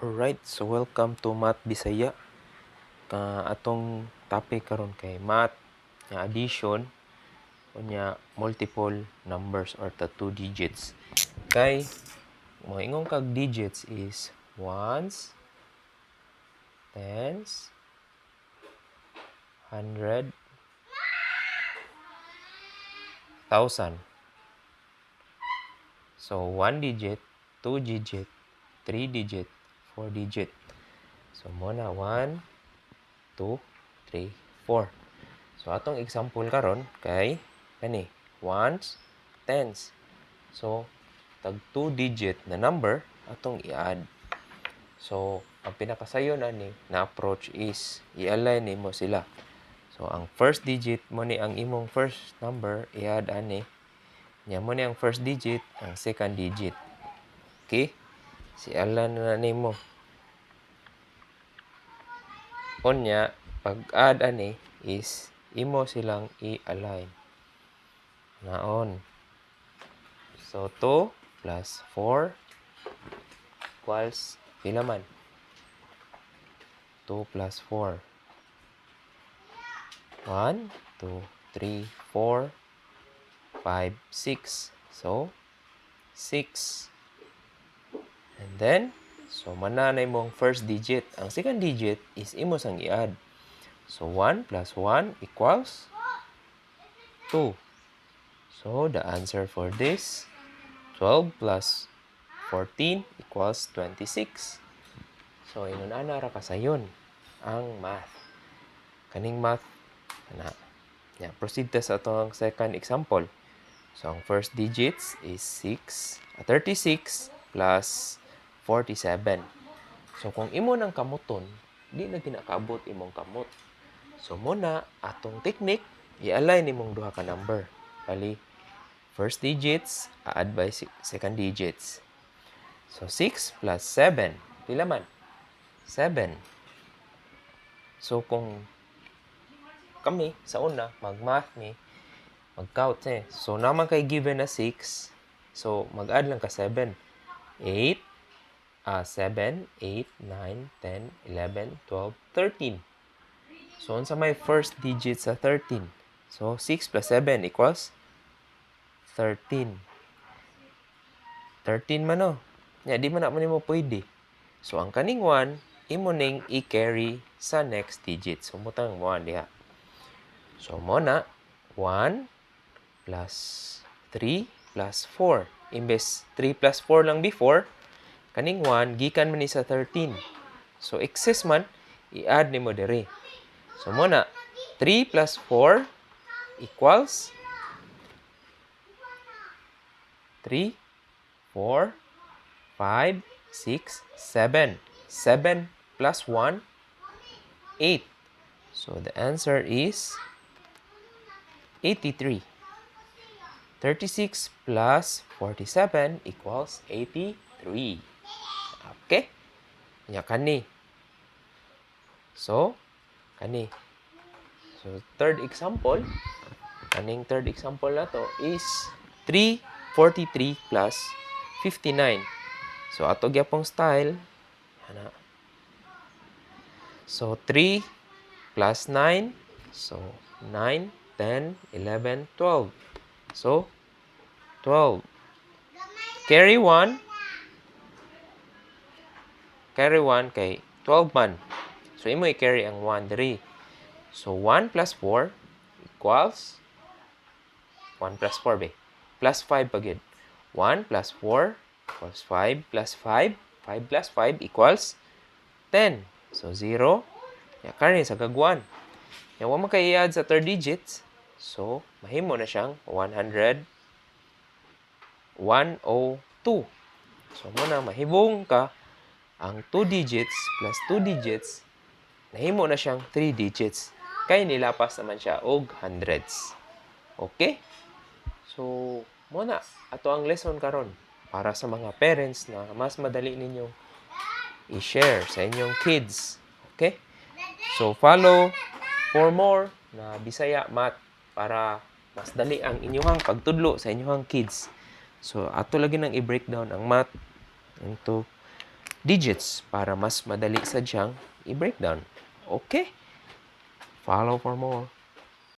Alright, so welcome to Math Bisaya. Ka atong topic karon kay math nga addition unya multiple numbers or the two digits. Kay mga ingong kag digits is ones, tens, hundred, thousand. So one digit, two digit, three digit, four digit. So muna 1 2 3 4. So atong example karon kay kani ones, tens. So tag 2 digit na number atong i-add. So ang pinakasayon ani na approach is i-align nimo sila. So ang first digit mo ni ang imong first number i-add ani. Nya mo ni ang first digit, ang second digit. Okay? Si align na nimo. Unya, pag-add ani is imo silang i-align. Naon. So 2 plus 4 equals pila man? 2 plus 4. 1, 2, 3, 4, 5, 6. So, 6. And then, so mananay mong first digit. Ang second digit is imo sang i-add. So, 1 plus 1 equals 2. So, the answer for this, 12 plus 14 equals 26. So, inunana ra ka sayon ang math. Kaning math, ana. Yeah, proceed ta sa atong second example. So, ang first digits is 6, ah, 36 plus 47. So, kung imo ng kamuton, di na ginakaabot imong kamot. So, muna, atong technique, i-align imong duha ka number. Bali, first digits, add by second digits. So, 6 plus 7. Pila man? 7. So, kung kami, sa una, mag-math ni, mag-count eh. So, naman kay given na 6, so, mag-add lang ka 7. 8, ah 7, 8, 9, 10, 11, 12, 13. So, unsa may first digit sa 13? So, 6 plus 7 equals 13. 13 man no. Nya di man na mo pwede. So, ang kaning 1, imo ning i-carry sa next digit. So, mutang 1 diha. So, mo na 1 plus 3 plus 4. Imbes 3 plus 4 lang before, kaning 1, gikan man ni sa 13. So, excess man, i-add ni mo dere. So, mo na 3 plus 4 equals 3, 4, 5, 6, 7. 7 plus 1, 8. So, the answer is 83. 36 plus 47 equals 83. Okay? Nya kani. So, kani. So, third example, kaning third example na to is 343 plus 59. So, ato gyapong style, ana. So, 3 plus 9. So, 9, 10, 11, 12. So, 12. Carry 1. Carry 1 kay 12 man. So, imo i-carry ang 1 diri. So, 1 plus 4 equals 1 plus 4 be. Plus 5 pagid. 1 plus 4 equals 5 plus 5. 5 plus 5 equals 10. So, 0. Ya, carry sa kagwan. Ya, wa i-add sa third digits. So, mahimo na siyang 100 102. So, muna mahibong ka ang 2 digits plus 2 digits nahimo na siyang 3 digits. Kay nilapas naman siya og hundreds. Okay? So, muna ato ang lesson karon para sa mga parents na mas madali ninyong i-share sa inyong kids. Okay? So, follow for more na Bisaya Math para mas dali ang inyong pagtudlo sa inyong kids. So, ato lagi nang i-breakdown ang math into digits para mas madali sa diyang i-breakdown. Okay? Follow for more.